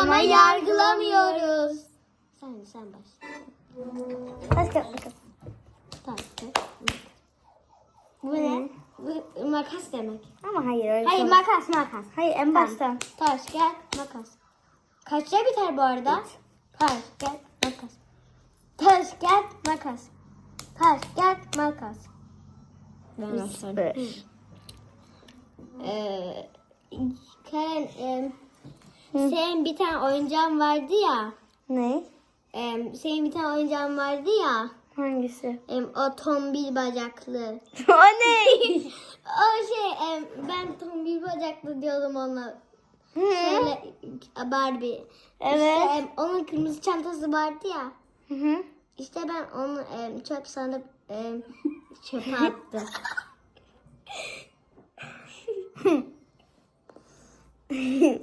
ama yargılamıyoruz. Sen sen başla. Taş kağıt makas. Taş kağıt. Bu ne? Bu makas demek. Ama hayır öyle Hayır değil. makas makas. Hayır en baştan. Taş gel makas. Kaçta biter bu arada? Taş gel makas. Taş gel makas. Taş gel makas. Ben başlarım. Bir. Ee, Karen, e, senin bir tane oyuncağın vardı ya. Ne? E, senin bir tane oyuncağın vardı ya. Hangisi? E, o tombil bacaklı. o ne? o şey, e, ben tombil bacaklı diyordum ona. Şöyle Barbie. Evet. İşte, e, onun kırmızı çantası vardı ya. Hı hı. İşte ben onu e, çöp sanıp e, çöpe attım.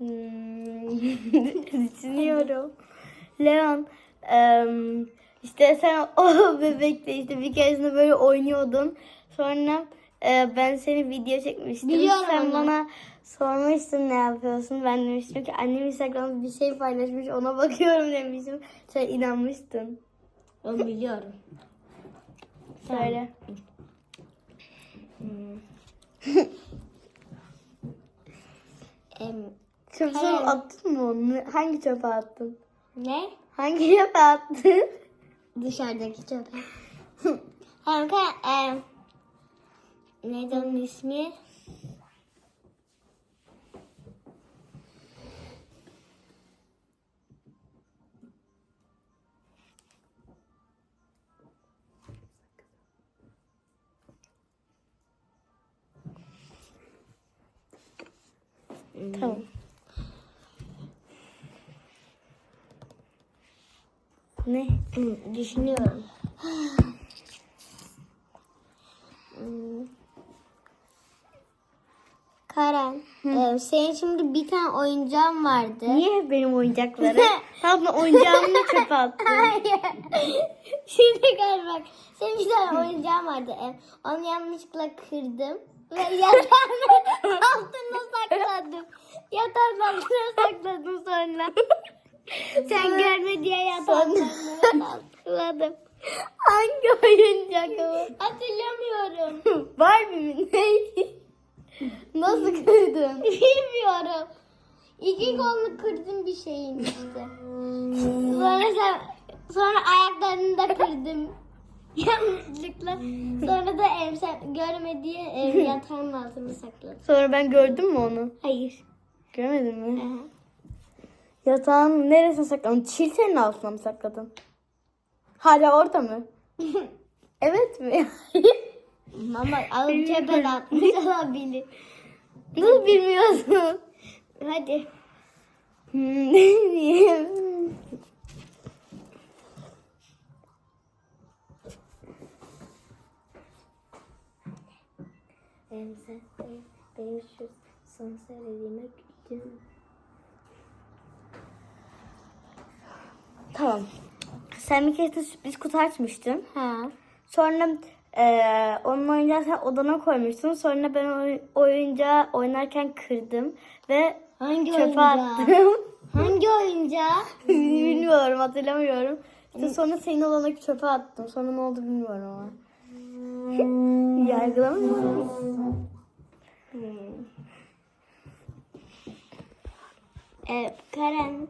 Hmm, Düşünüyorum. Leon, em, işte sen o bebekle işte bir keresinde böyle oynuyordun. Sonra e, ben seni video çekmiştim. Biliyorum sen onu. bana sormuştun ne yapıyorsun. Ben demiştim ki annem Instagram'da bir şey paylaşmış ona bakıyorum demiştim. Sen inanmıştın. Onu biliyorum. Söyle. Em, Çöpe Hayır. attın mı onu? Hangi çöpe attın? Ne? Hangi çöpe attın? Dışarıdaki çöpe. Kanka e, neydi onun ismi? Tamam. Ne? Hmm, Düşünüyorum. Hmm. Karen, e, senin şimdi bir tane oyuncağın vardı. Niye hep benim oyuncaklarım? Tamam oyuncağımı çöpe attın. Hayır. Şimdi gel bak. Senin bir tane oyuncağın vardı. E, onu yanlışlıkla kırdım. Ve yatağın altına sakladım. Yatağın altına sakladım sonra. Sen görme diye yatağın altına sakladım. Hangi oyuncak o? Hatırlamıyorum. Barbie mi? Neydi? Nasıl kırdın? Bilmiyorum. İki kolunu kırdım bir şeyin işte. Sonra sen sonra ayaklarını da kırdım. Yanlışlıkla. Sonra da em, sen görme diye em, yatağın altına sakladım. Sonra ben gördüm mü onu? Hayır. Görmedin mi? Aha. Yatağın neresine sakladın? Çiltenin altına mı sakladın? Hala orada mı? evet mi? Ama alıp cebe atmış olabilir. Nasıl bilmiyorsun? Hadi. Hmm? Benim, benim, şu son söylediğime gücüm. Tamam. Sen bir kere de sürpriz kutu açmıştın. Ha. Sonra eee onun oyuncağı sen odana koymuştun. Sonra ben o oyuncağı oynarken kırdım ve Hangi çöpe oyuncağı? attım. Hangi oyuncağı? bilmiyorum hatırlamıyorum. İşte sonra senin olana çöpe attım. Sonra ne oldu bilmiyorum ama. Yargılamıyor Ee, Karen,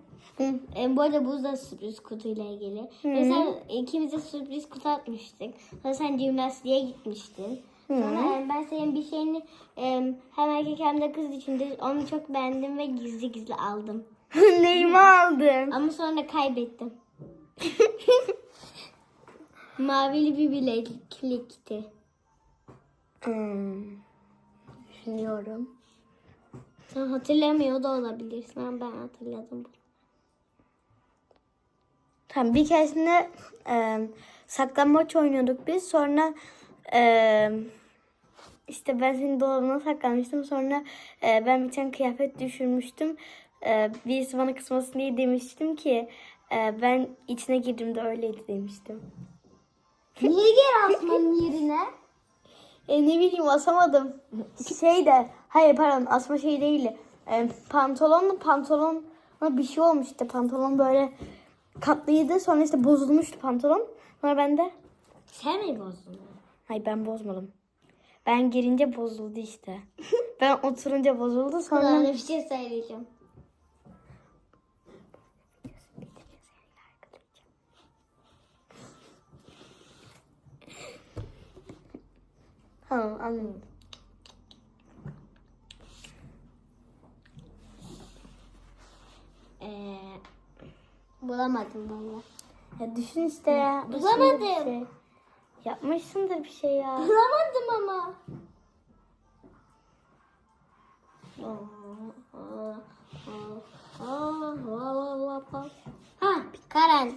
e, bu arada bu da sürpriz kutuyla ilgili. Ve sen ikimiz de sürpriz kutu atmıştık. Sonra sen jimnastiğe gitmiştin. Sonra e, ben senin bir şeyini e, hem erkek hem de kız içinde onu çok beğendim ve gizli gizli aldım. Neyimi aldın? Ama sonra kaybettim. Mavili bir bileklikti. Hmm. Düşünüyorum. Sen hatırlamıyor da olabilirsin ama ben hatırladım. Tamam bir keresinde e, saklambaç oynuyorduk biz. Sonra e, işte ben senin dolabına saklanmıştım. Sonra e, ben bir tane kıyafet düşürmüştüm. E, birisi bana kısmasın diye demiştim ki e, ben içine girdiğimde öyleydi demiştim. Niye geri asmanın yerine? E, ne bileyim asamadım. Şey de hayır pardon asma şey değil. e, pantolonla pantolon bir şey olmuştu. Pantolon böyle katlıydı. Sonra işte bozulmuştu pantolon. Sonra ben de Sen mi bozdun? hayır ben bozmadım. Ben girince bozuldu işte. ben oturunca bozuldu sonra Sana bir şey söyleyeceğim. Tamam anladım. Ee, bulamadım valla. Ya düşün işte ya. Bulamadım. Bir Şey. Yapmışsındır bir şey ya. Bulamadım ama. Ha Karen.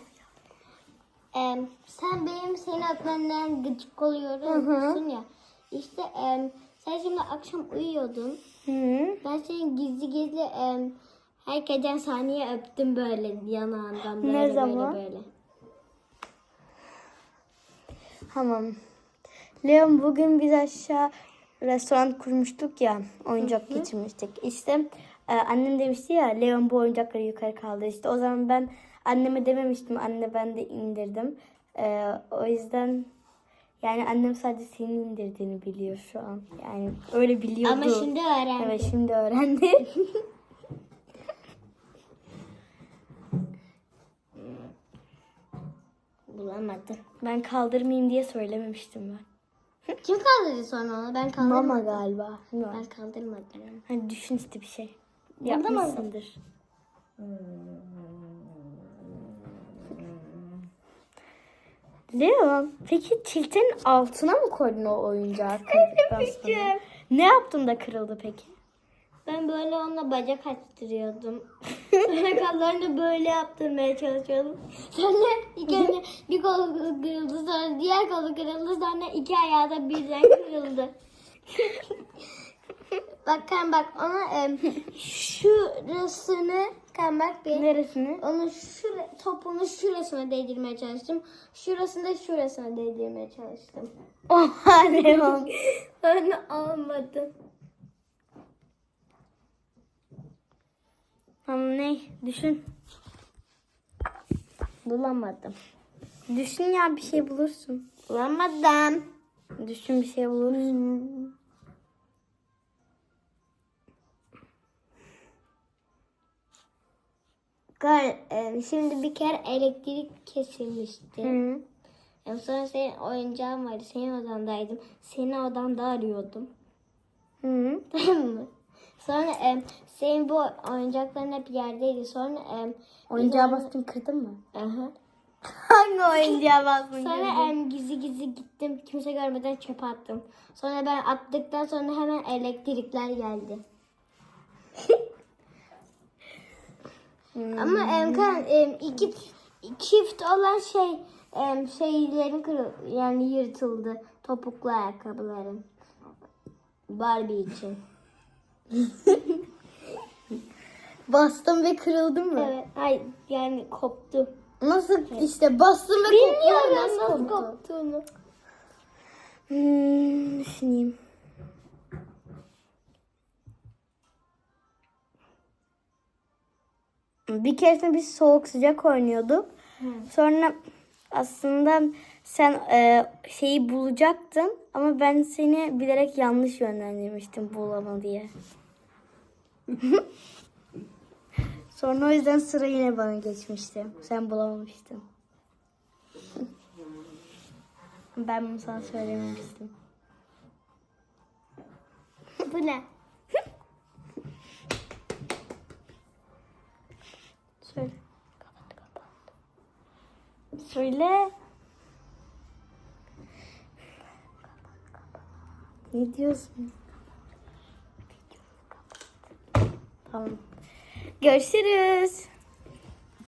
Em, sen benim seni öpmenden gıcık oluyorum ya. İşte em, sen şimdi akşam uyuyordun. Hı. Ben seni gizli gizli em, herkesten saniye öptüm böyle yanağından böyle Ne böyle zaman? böyle. Tamam. Leon bugün biz aşağı restoran kurmuştuk ya. Oyuncak getirmiştik. İşte e, annem demişti ya Leon bu oyuncakları yukarı kaldır. İşte o zaman ben anneme dememiştim. Anne ben de indirdim. E, o yüzden yani annem sadece senin indirdiğini biliyor şu an. Yani öyle biliyordu. Ama şimdi öğrendim. Evet şimdi öğrendi. Bulamadım. ben kaldırmayayım diye söylememiştim ben. Kim kaldırdı sonra onu? Ben kaldırmadım. Mama galiba. Bilmiyorum. Ben kaldırmadım. Hani düşün işte bir şey. Burada mı? Yapmışsındır. Leon, peki tiltenin altına mı koydun o oyuncağı kırdıktan sonra? Ne yaptın da kırıldı peki? Ben böyle onunla bacak açtırıyordum. Sonra kollarını böyle yaptırmaya çalışıyordum. Sonra ilk önce bir kolu kırıldı sonra diğer kolu kırıldı sonra iki ayağı da birden kırıldı. bak kan bak ona em, şurasını kan bak bir. Neresini? Onu şura, topunu şurasına değdirmeye çalıştım. Şurasını da şurasına değdirmeye çalıştım. Oha Leon. Onu almadım. Tamam ne? Düşün. Bulamadım. Düşün ya bir şey bulursun. Bulamadım. Düşün bir şey bulursun. Gar, e, şimdi bir kere elektrik kesilmişti. Hı. E, sonra senin oyuncağın vardı. Senin odandaydım. Senin odanda arıyordum. Hı. Tamam mı? Sonra e, senin bu oyuncakların hep yerdeydi. Sonra e, Oyuncağa bastın kırdın mı? Aha. Hangi oyuncağa bastın? Sonra em, gizli gizli gittim. Kimse görmeden çöpe attım. Sonra ben attıktan sonra hemen elektrikler geldi. Ama em, kan, em, iki çift olan şey em, şeylerin kırıl yani yırtıldı. Topuklu ayakkabıların. Barbie için. Bastın ve kırıldı mı? Evet. Ay yani koptu. Nasıl işte bastın ve koptu. Bilmiyorum Nasıl nasıl koptu? koptuğunu. Hmm, düşüneyim. Bir keresinde biz soğuk sıcak oynuyorduk. Sonra aslında sen e, şeyi bulacaktın ama ben seni bilerek yanlış yönlendirmiştim bulama diye. Sonra o yüzden sıra yine bana geçmişti. Sen bulamamıştın. Ben bunu sana söylememiştim. Bu ne? Söyle. Kapat kapat. Söyle. Ne diyorsun? Tamam. Görüşürüz.